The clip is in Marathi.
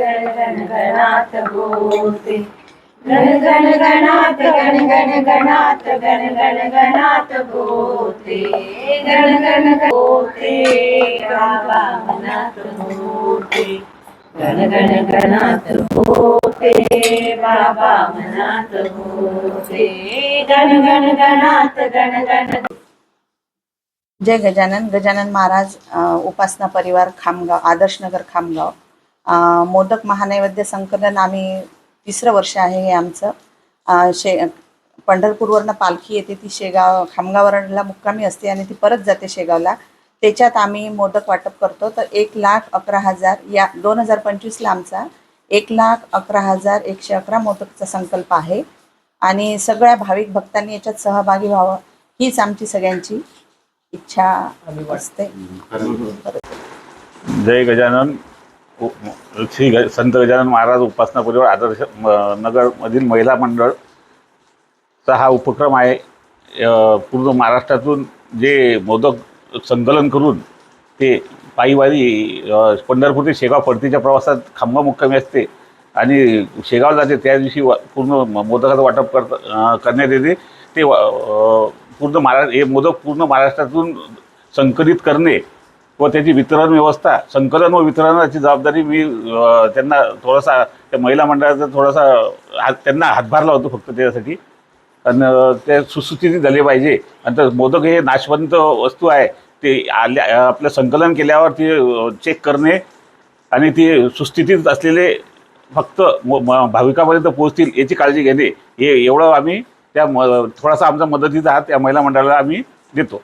गण गण गणात बोलते गण गण गणात गण गण गणात गण गण गणात बोलते. गण गण गण बोलते बाबा मनात होते गण गण गणात बोलते बाबा मनात बोलते गण गण गणात गण जय गजानन गजानन महाराज उपासना परिवार खामगाव आदर्शनगर खामगाव मोदक महानैवेद्य संकलन आम्ही तिसरं वर्ष आहे हे आमचं शे पंढरपूरवरनं पालखी येते ती शेगाव खामगावरणला मुक्कामी असते आणि ती परत जाते शेगावला. त्याच्यात आम्ही मोदक वाटप करतो. तर एक लाख अकरा हजार या दोन हजार पंचवीसला आमचा एक लाख अकरा हजार एकशे अकरा मोदकचा संकल्प आहे. आणि सगळ्या भाविक भक्तांनी याच्यात सहभागी व्हावं हीच आमची सगळ्यांची इच्छा असते. जय गजानन. श्री संत गजानन महाराज उपासना परिवार आदर्श म- नगरमधील महिला तर हा उपक्रम आहे पूर्ण महाराष्ट्रातून जे मोदक संकलन करून ते पायीवारी पंढरपूर ते शेगाव परतीच्या प्रवासात खामगाव मुक्कामी असते आणि शेगाव जाते त्या दिवशी वा पूर्ण मोदकाचं वाटप करता करण्यात येते. ते वा- पूर्ण महाराष्ट्र हे मोदक पूर्ण महाराष्ट्रातून संकलित करणे व त्याची वितरण व्यवस्था संकलन व वितरणाची जबाबदारी मी त्यांना थोडासा त्या महिला मंडळाचा थोडासा हात त्यांना हातभार लावतो फक्त त्यासाठी. आणि ते सुसूचित झाले पाहिजे. आणि तर मोदक हे नाशवंत वस्तू आहे. ते आल्या आपलं संकलन केल्यावर ते चेक करणे आणि ते सुस्थितीत असलेले फक्त म- म- भाविकापर्यंत पोहोचतील याची काळजी घेणे हे एवढं आम्ही त्या म थोडासा आमचा मदतीचा हात त्या महिला मंडळाला आम्ही देतो.